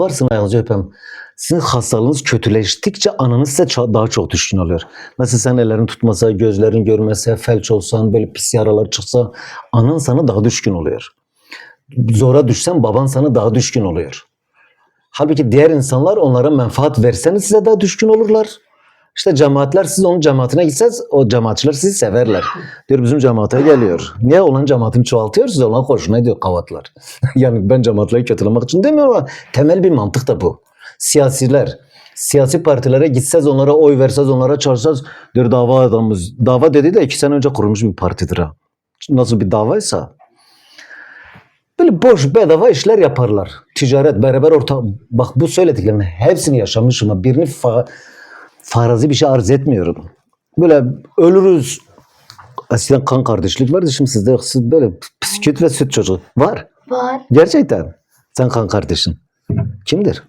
varsın ayağınızı öpem. Sizin hastalığınız kötüleştikçe ananız size daha çok düşkün oluyor. Mesela sen ellerin tutmasa, gözlerin görmese, felç olsan, böyle pis yaralar çıksa anan sana daha düşkün oluyor. Zora düşsen baban sana daha düşkün oluyor. Halbuki diğer insanlar onlara menfaat verseniz size daha düşkün olurlar. İşte cemaatler siz onun cemaatine gitseniz o cemaatçiler sizi severler. Diyor bizim cemaate geliyor. Niye olan cemaatini çoğaltıyor size olan hoşuna gidiyor kavatlar. yani ben cemaatleri kötülemek için demiyorum ama temel bir mantık da bu. Siyasiler, siyasi partilere gitseniz onlara oy verseniz onlara çağırsanız diyor dava adamımız. Dava dedi de iki sene önce kurulmuş bir partidir ha. Nasıl bir davaysa. Böyle boş bedava işler yaparlar. Ticaret beraber orta... Bak bu söylediklerimin hepsini yaşamışım. ama Birini fa- farazi bir şey arz etmiyorum. Böyle ölürüz. Eskiden kan kardeşlik vardı. Şimdi sizde yok. Siz böyle psiküt ve süt çocuğu. Var. Var. Gerçekten. Sen kan kardeşin. Kimdir?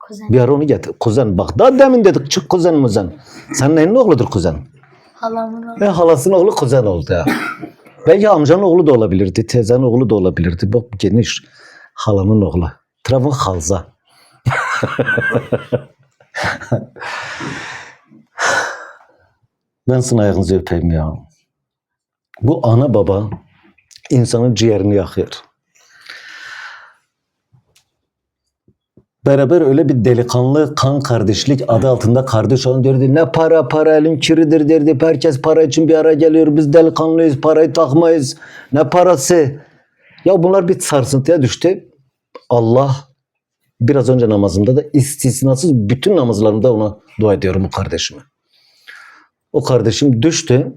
Kuzen. Bir ara onu getir. Kuzen. Bak daha demin dedik çık kuzen muzen. Senin neyin oğludur kuzen? Halamın oğlu. E, halasının oğlu kuzen oldu ya. Belki amcanın oğlu da olabilirdi. Teyzenin oğlu da olabilirdi. Bak geniş. Halanın oğlu. Trabzon halza. ben sana ayağınızı öpeyim ya. Bu ana baba insanın ciğerini yakıyor. Beraber öyle bir delikanlı kan kardeşlik adı altında kardeş olan diyordu. Ne para para elin kiridir derdi. Herkes para için bir ara geliyor. Biz delikanlıyız parayı takmayız. Ne parası? Ya bunlar bir sarsıntıya düştü. Allah biraz önce namazımda da istisnasız bütün namazlarımda ona dua ediyorum o kardeşime. O kardeşim düştü.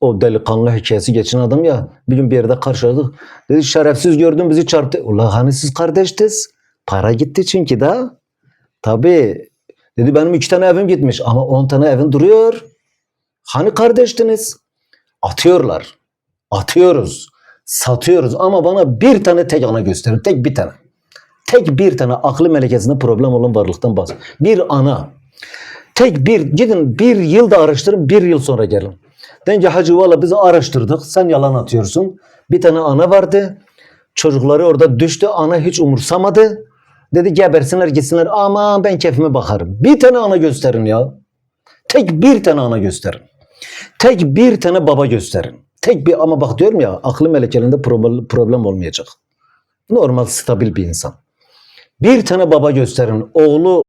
O delikanlı hikayesi geçen adam ya bir gün bir yerde karşıladık. Dedi şerefsiz gördün bizi çarptı. Ulan hani siz kardeştiz? Para gitti çünkü da. Tabii. Dedi benim iki tane evim gitmiş ama on tane evin duruyor. Hani kardeştiniz? Atıyorlar. Atıyoruz. Satıyoruz ama bana bir tane tek ana gösterin. Tek bir tane. Tek bir tane aklı melekesinde problem olan varlıktan bahs. Bir ana. Tek bir, gidin bir yılda araştırın, bir yıl sonra gelin. Ki hacı valla biz araştırdık, sen yalan atıyorsun. Bir tane ana vardı, çocukları orada düştü, ana hiç umursamadı. Dedi gebersinler gitsinler, aman ben keyfime bakarım. Bir tane ana gösterin ya. Tek bir tane ana gösterin. Tek bir tane baba gösterin. Tek bir ama bak diyorum ya aklı melekelerinde problem olmayacak. Normal stabil bir insan. Bir tane baba gösterin. Oğlu